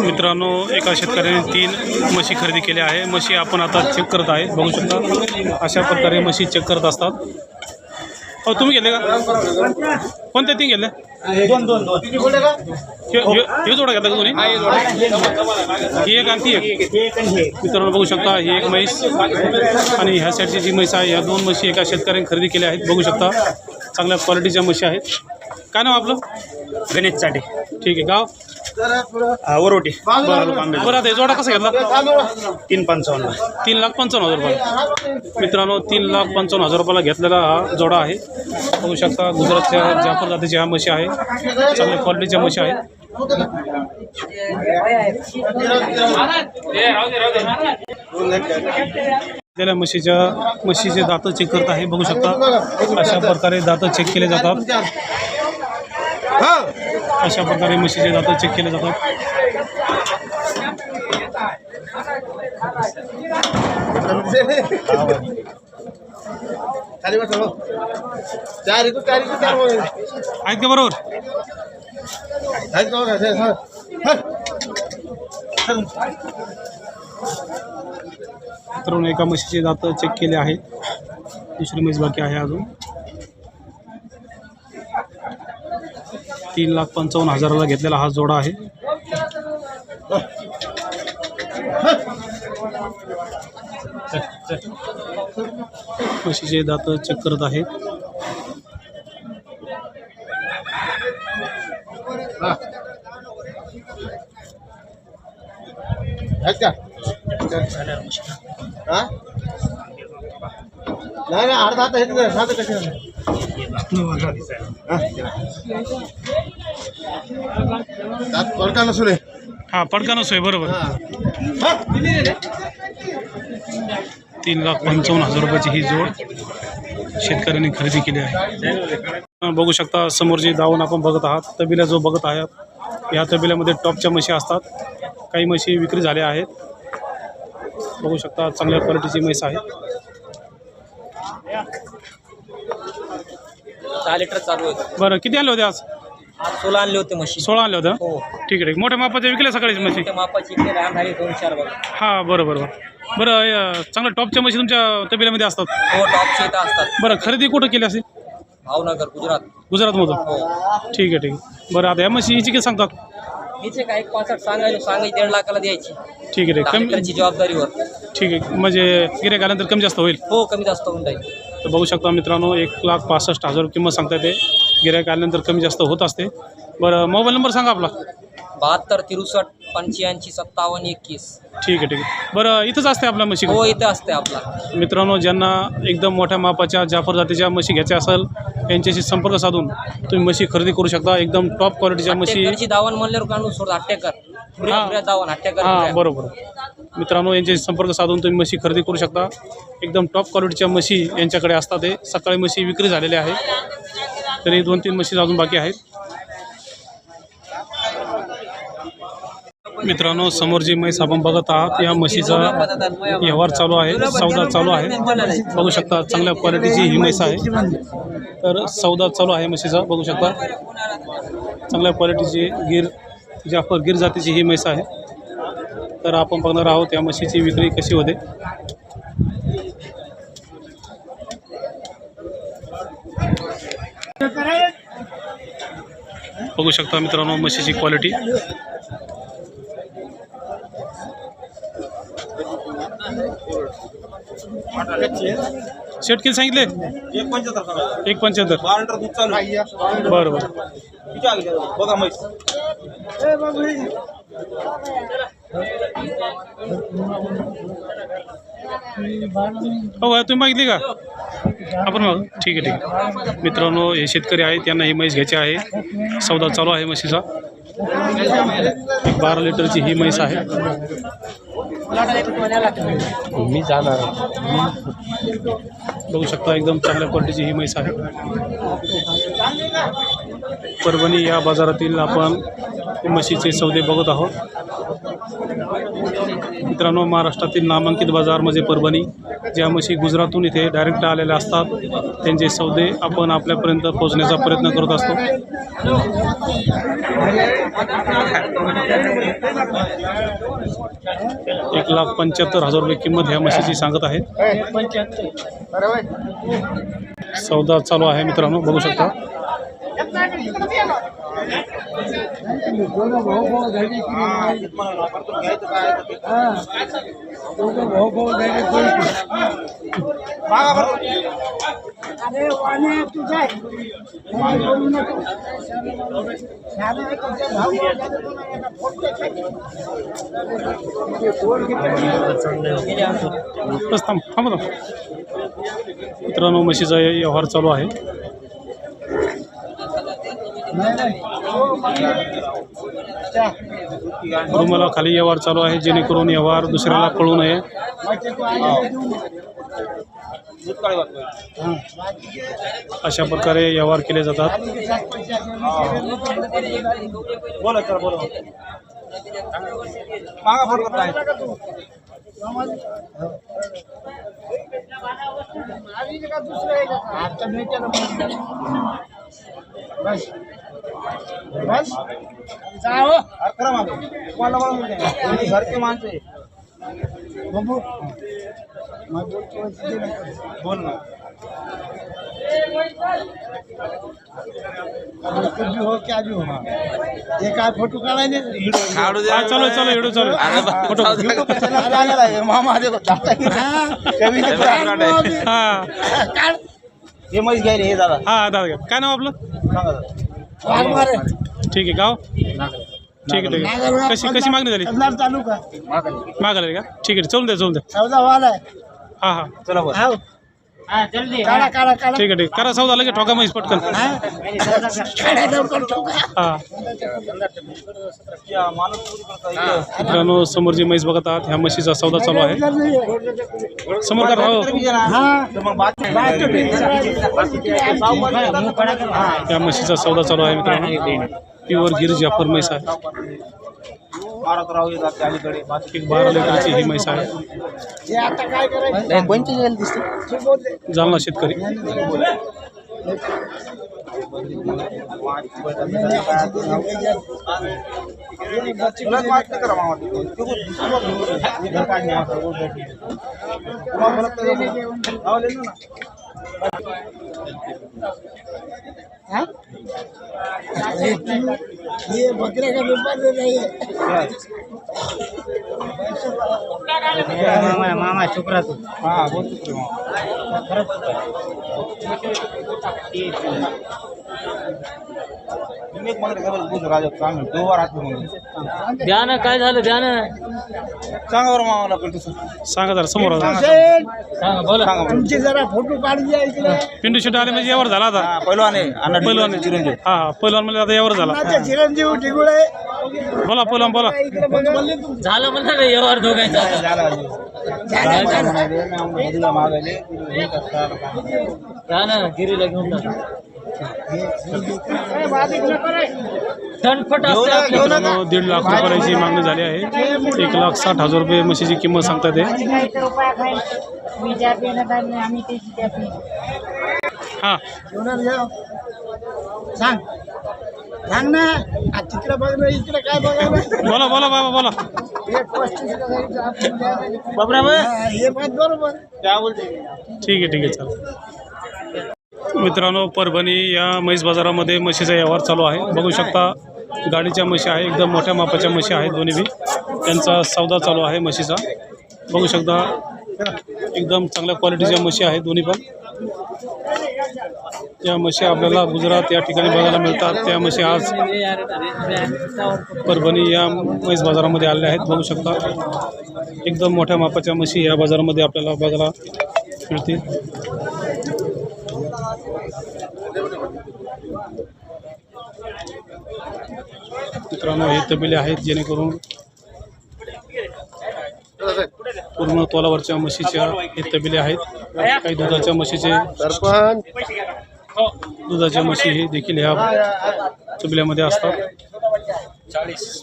मित्रांनो एका शेतकऱ्याने तीन म्हशी खरेदी केल्या आहे. म्हशी आपण आता चेक करत आहे. बघू शकता अशा प्रकारे म्हशी चेक करत असतात. हो तुम्ही घेतले का? कोणते तीन घेतले? दोन दोन दोन. हे- जोडा घेतला का तुम्ही? ही एक आणि ती एक. मित्रांनो बघू शकता ही एक म्हैस आणि ह्या साईडची जी म्हैस आहे ह्या दोन म्हशी एका शेतकऱ्याने खरेदी केल्या आहेत. बघू शकता चांगल्या क्वालिटीच्या म्हशी आहेत. काय नाव आपलं? गणेश चाटे. ठीक आहे गाव? वरोटी बरं बरं आता हे जोडा कसा घेतला? तीन पंचावन्न. तीन लाख पंचावन्न हजार रुपये. मित्रांनो तीन लाख पंचावन्न हजार रुपयाला घेतलेला हा जोडा आहे. बघू शकता गुजरातच्या जाफर जातीच्या ह्या म्हशी आहे. चांगल्या क्वालिटीच्या म्हशी आहेत गेल्या म्हशीच्या म्हशीचे दातं चेक करत आहे. बघू शकता अशा प्रकारे दातं चेक केले जातात. अशा प्रकारे म्हशीचे दातं चेक केले जातात बस हो. चार चार चार. आहेत का बरोबर आहेत का हे, हा. हा. एका म्हशीचे दातं चेक केले आहेत दुसरी म्हैस बाकी आहे अजून तीन लाख पंचावन्न हजाराला घेतलेला हा जोडा आहे. म्हशीचे दात चेक करत आहेत. का? नाही नाही अर्धा आता हे साधं कशी पडका नसून हे. हा पडका नसोय बरोबर. तीन लाख पंचावन्न हजार रुपयाची ही जोड शेतकऱ्यांनी खरेदी केली आहे. बघू शकता समोर जे दावून आपण बघत आहात. तबिला जो बघत आहात या तबिल्यामध्ये टॉपच्या म्हशी असतात. काही म्हशी विक्री झाल्या आहेत. बघू शकता चांगल्या क्वालिटीची म्हैस आहे. दहा लिटर चालू आहे. बरं किती आणले होते आज? आज सोळा आणले होते म्हशी. सोळा आणले होते? हो. ठीक आहे ठीक. मोठ्या मापाच्या विकल्या सकाळीच म्हशी? त्या मापाची इकडे लहान झाली दोन चार बघा. हां बरं बरं बरं. अं, चांगल्या टॉपच्या म्हशी तुमच्या तबिल्यामध्ये असतात? हो टॉपचे इथं असतात. बरं खरेदी कुठं केली असेल? भावनगर गुजरात. गुजरातमधून? हो. ठीक आहे ठीक आहे. बरं आता या म्हशी हिची किती सांगतात? हिचे काय एक पासष्ट सांगायला सांगायची दीड लाखाला द्यायची. ठीक आहे ठीक कमी लिटरची जबाबदारीवर. ठीक आहे. म्हणजे गिऱ्हाईक आल्यानंतर कमी जास्त होईल? हो कमी जास्त होऊन जाईल. तर बघू शकता मित्रांनो एक लाख पासष्ट हजार किंमत सांगता येते. गिऱ्हाईक आल्यानंतर कमी जास्त होत असते. बरं मोबाईल नंबर सांगा आपला. बहात्तर तिरुसष्ट पंच्याऐंशी सत्तावन्न एकवीस. ठीक आहे ठीक आहे. बरं इथंच असते आपल्या म्हशी हो इथं असते आपला. मित्रांनो ज्यांना एकदम मोठ्या मापाच्या जाफर जातीच्या म्हशी घ्यायच्या असेल यांच्याशी संपर्क साधून तुम्ही म्हशी खरेदी करू शकता. एकदम टॉप क्वालिटीच्या म्हशी हट्टेकरची दावण म्हणल्यावर काढून सोड पुऱ्या हा. दावण हां पुऱ्या. बरोबर. मित्रांनो यांच्याशी संपर्क साधून तुम्ही म्हशी खरेदी करू शकता. एकदम टॉप क्वालिटीच्या म्हशी यांच्याकडे असतात ते सकाळी म्हशी विक्री झालेल्या आहेत. तरी दोन तीन म्हशी अजून बाकी आहेत. मित्रांनो समोर जी म्हैस आपण बघत आहात या म्हशीचा व्यवहार चालू आहे. सौदा चालू आहे. बघू शकता चांगल्या क्वालिटीची ही म्हैस आहे. तर सौदा चालू आहे म्हशीचा. बघू शकता चांगल्या क्वालिटीची गिर जाफर गिर जातीची ही म्हैस आहे. तर आपण बघणार आहोत या म्हशीची विक्री कशी होते बघू शकता मित्रांनो म्हशीची क्वालिटी शेट किती सांगितले एक पंच्याहत्तर. एक पंच्याहत्तर बारा. बरं? बघा हो का तुम्ही मागितली का? आपण मग. ठीक आहे ठीक आहे. मित्रांनो हे शेतकरी आहेत त्यांना ही म्हैस घ्यायची आहे. सौदा चालू आहे म्हशीचा. एक बारा लिटरची ही म्हैस आहे. मी जाणार. बघू शकता एकदम चांगल्या क्वालिटीची ही म्हैस आहे. परभणी या बाजारातील आपण म्हशीचे सौदे बघत आहोत. मित्रांनो महाराष्ट्रातील नामांकित बाजार म्हणजे परभणी. ज्या म्हशी गुजरातून इथे डायरेक्ट आलेल्या असतात त्यांचे सौदे आपण आपल्यापर्यंत पोहोचण्याचा प्रयत्न करत असतो. एक लाख पंच्याहत्तर हजार रुपये किंमत ह्या म्हशीची सांगत आहे. सौदा चालू आहे मित्रांनो बघू शकता. अरे वाणे तुझा काय बोलू नको. तुझ्या थांब थांब मित्रांनो म्हशीचा व्यवहार चालू आहे. रुमाला खाली व्यवहार चालू आहे जेणेकरून व्यवहार दुसऱ्याला कळू नये. अशा प्रकारे व्यवहार केले जातात. बोला सर बोला. मागा फोन करता है आता भेटेल बस. बस. जाओ अरे करा मागे तुम्हाला बोला आम्ही घरचे माणसं आहे. बोल ना. अरे कुछ भी हो क्या भी हो फोटो हा चालू चालू चालू. फोटो चला है मामा दादा हा. हे घ्यायला हे. दादा. हा दादा घ्या. काय नाव आपलं? ठीक आहे गाव? ठीक आहे ठीक आहे. कशी कशी मागणी झाली? चालू का मागायला का? ठीक आहे चलून द्या चलून द्या. हा हा. चला बोल हाव. काढा काढा काढा. ठीक आहे ठीक आहे. करा सौदा लगेच ठोका म्हैस पटकन. हा? काढा लवकर ठोका. हा. या. मित्रांनो समोर जी म्हैस बघत आहात. ह्या म्हशीचा सौदा चालू आहे. समोर करा हो. हा त्या म्हशीचा सौदा चालू आहे मित्रांनो. प्युअर गिर जाफर म्हैस आहे. येतात त्या अलीकडे. बाकी एक बारा लिटरची ही म्हैस आहे. आता काय करायचं? कोणती दिसते. जालना शेतकरी. नाही नाही. हा? ये बकरे का व्यापार रही है मामा मामा छोकरा तू हा बोल द्या ना काय झालं द्या ना सांगा बरं मामाला पण तसं सांगा जरा समोर आला. शेठ, सांगा बोला. सांगा बरं. तुमचे जरा फोटो काढून द्या इकडे. पिंटू शेट आले म्हणजे यावर झाला आता. हा पहिलवान आहे पहिलवान चिरंजीव. हा पहिलवान म्हणजे आता यावर झाला. चिरंजीव टिगुळे बोला बोला तू झालं म्हणलं ना व्यवहार द्या ना गिरीला घेऊन दीड लाख रुपयाची मागणी झाली आहे. एक लाख साठ हजार रुपये म्हशीची किंमत सांगतात. हा. सांग. सांग ना. आ, तिकडे बघ ना इकडे काय बघायला बोला बोला बाबा बोला. पस्तीस. बाबरा हे बात बरोबर. काय बोलते ठीक आहे ठीक आहे चालेल मित्रांनो परभणी या म्हैस बाजारामध्ये म्हशीचा व्यवहार चालू आहे. बघू शकता गाडीच्या म्हशी आहे एकदम मोठ्या मापाच्या म्हशी आहेत दोन्ही बी. त्यांचा सौदा चालू आहे म्हशीचा. बघू शकता एकदम चांगल्या क्वालिटीच्या म्हशी आहेत दोन्ही पण. या म्हशी आपल्याला गुजरात या ठिकाणी बघायला मिळतात. त्या म्हशी आज परभणी या म्हैस बाजारामध्ये आलेल्या आहेत. बघू शकता. एकदम मोठ्या मापाच्या म्हशी या बाजारामध्ये आपल्याला बघायला मिळतील. मित्रांनो हे तबिले आहेत जेणेकरून पूर्ण तोलावरच्या म्हशीच्या हे तबिले आहेत. काही दुधाच्या म्हशीचे दुधाच्या म्हशी हे देखील ह्या चुबल्यामध्ये असतात. चाळीस.